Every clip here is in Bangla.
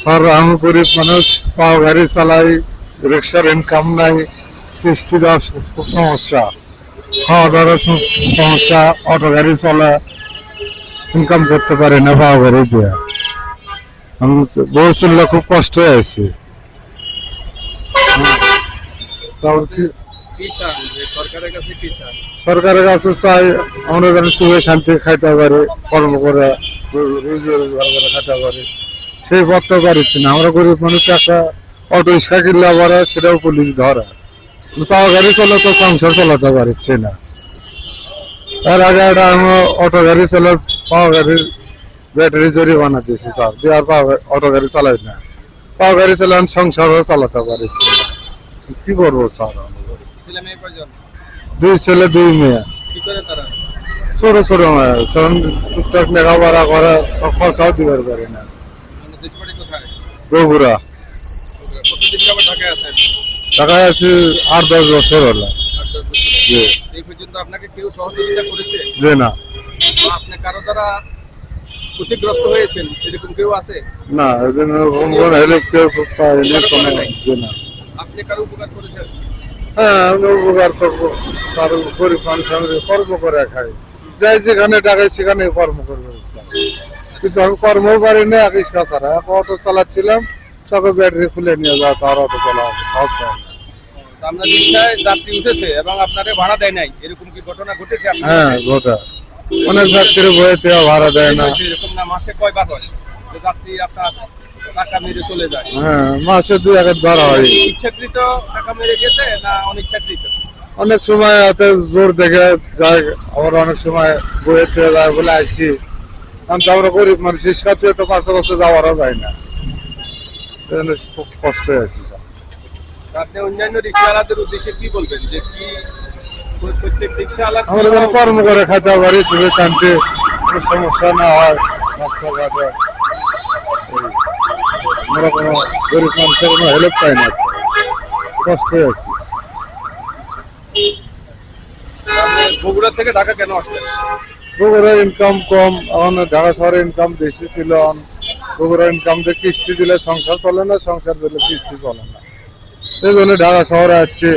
স্যার আমি গরিব মানুষ পাও গাড়ি চালাই রিক্সার ইনকাম নাই কিস্তি দেওয়ার খুব সমস্যা। খাওয়া দাওয়ার সমস্যা অটো গাড়ি চলা ইনকাম করতে পারি না পাও গাড়ি দিয়ে। আমি বউ চললে খুব কষ্ট আছি সরকারের কাছে চাই আমরা যেন সুখে শান্তি খাইতে পারি কর্ম করে রুজি রোজগার করে খাইতে পারি। সেই পথটা পারছি না। আমরা গরিব মানুষ একটা অটো রিক্সা কিনলে আবার সেটাও পুলিশ ধরে। পাওয়া গাড়ি চলে তো সংসার চালাতে পারছি না। তার আগে একটা আমি অটো গাড়ি চালার পাওয়া গাড়ির ব্যাটারি জরিমানা দিয়েছি স্যার। দিয়ে আর পাওয়া অটো গাড়ি চালাই না। পাওয়া গাড়ি চালাই আমি সংসারও চালাতে পারছি না। কি করব স্যার দুই ছেলে দুই মেয়ে। ছোট ছোট মেয়ে। টুকটাক লেখাপড়া করে খরচাও দিবার পারি না। বগুড়া। কতদিন ঢাকায় আছেন ঢাকায় আছি আট দশ বছর হলো। জি। এই পর্যন্ত আপনাকে কেউ সহযোগিতা করেছে? যে না। আপনি কারও দ্বারা ক্ষতিগ্রস্ত হয়েছেন? এরকম কেউ আছে? না এজন্য কেউ পাইনি কোনো যে না। আপনি কারও উপকার করেছেন? হ্যাঁ আমি উপকার করব। তার গরিব মানুষ আমি কর্ম করে খাই। যাই যেখানে টাকায় সেখানে কর্ম করব। কিন্তু আমি কর্মও পারি না এক ইস্কা ছাড়া এক অটো চালাচ্ছিলাম তাকে ব্যাটারি খুলে নিয়ে যাওয়া তার অটো চালা সাহস পায় না। আপনার রিক্সায় যাত্রী উঠেছে এবং আপনারে ভাড়া দেয় নাই। এরকম কি ঘটনা ঘটেছে হ্যাঁ অনেক বইতে ভাড়া দেয় না। এরকম না? মাসে কয়বার হয় যাত্রী আপনার টাকা মেরে চলে যায়? হ্যাঁ মাসে দুই এক ধরা হয়। ইচ্ছাকৃত টাকা মেরে গেছে না অনিচ্ছাকৃত? অনেক সময় হাতে জোর দেখে যায় আবার অনেক সময় বইতে যায় বলে আসছি। কারণ তো আমরা গরিব মানুষ থেকে তো পাশে পাশে যাওয়ারও যায় না। এজন্য খুব কষ্ট আছে স্যার। আপনি অন্যান্য রিক্সাওয়ালাদের উদ্দেশ্যে কি বলবেন? যে কি আমরা যেন কর্ম করে খাইতে পারি সুখে শান্তি কোনো সমস্যা না হয় রাস্তাঘাটে। এই, আমরা কোনো গরিব মানুষের কোনো হেল্প পাই না। কষ্ট বগুড়া থেকে ঢাকা কেন আসছেন? বগুড়া ইনকাম কম এখন ঢাকা শহরে ইনকাম বেশি ছিল এখন বগুড়া ইনকাম দিয়ে কিস্তি দিলে সংসার চলে না সংসার দিলে কিস্তি চলে না। এই জন্য ঢাকা শহরে আছে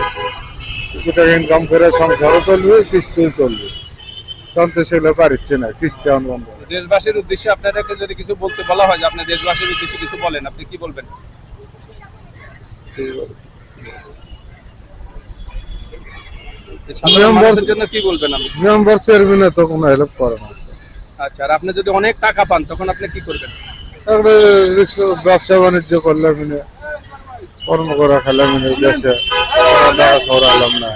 কিছু টাকা ইনকাম করে সংসারও চলবে কিস্তিও চলবে। তখন তো সেগুলো পারিচ্ছে না কিস্তি এখন বন্ধ। দেশবাসীর উদ্দেশ্যে আপনাদেরকে যদি কিছু বলতে বলা হয় যে আপনি দেশবাসীর উদ্দেশ্যে কিছু বলেন আপনি কি বলবেন এই সাধারণ নিয়ম মানুষের বর্ষ- জন্য কি বলবেন আপনি? মেম্বার চেয়ারম্যানে তো কোনো হেল্প করে না। আচ্ছা আর আপনি যদি অনেক টাকা পান তখন আপনি কি করবেন? তারপরে রিক্সা ব্যবসা বাণিজ্য করলে মিনে কর্ম করা খেলে দেশে ঢাকা না।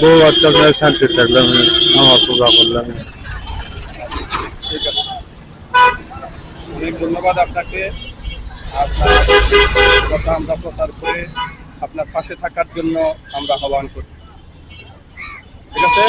বউ বাচ্চা মেয়ে শান্তি থাকলে আমি আমার পূজা করলাম। ঠিক আছে। অনেক ধন্যবাদ আপনাকে। আপনার কথা আমরা প্রচার করে আপনার পাশে থাকার জন্য আমরা আহ্বান করি ঠিক আছে?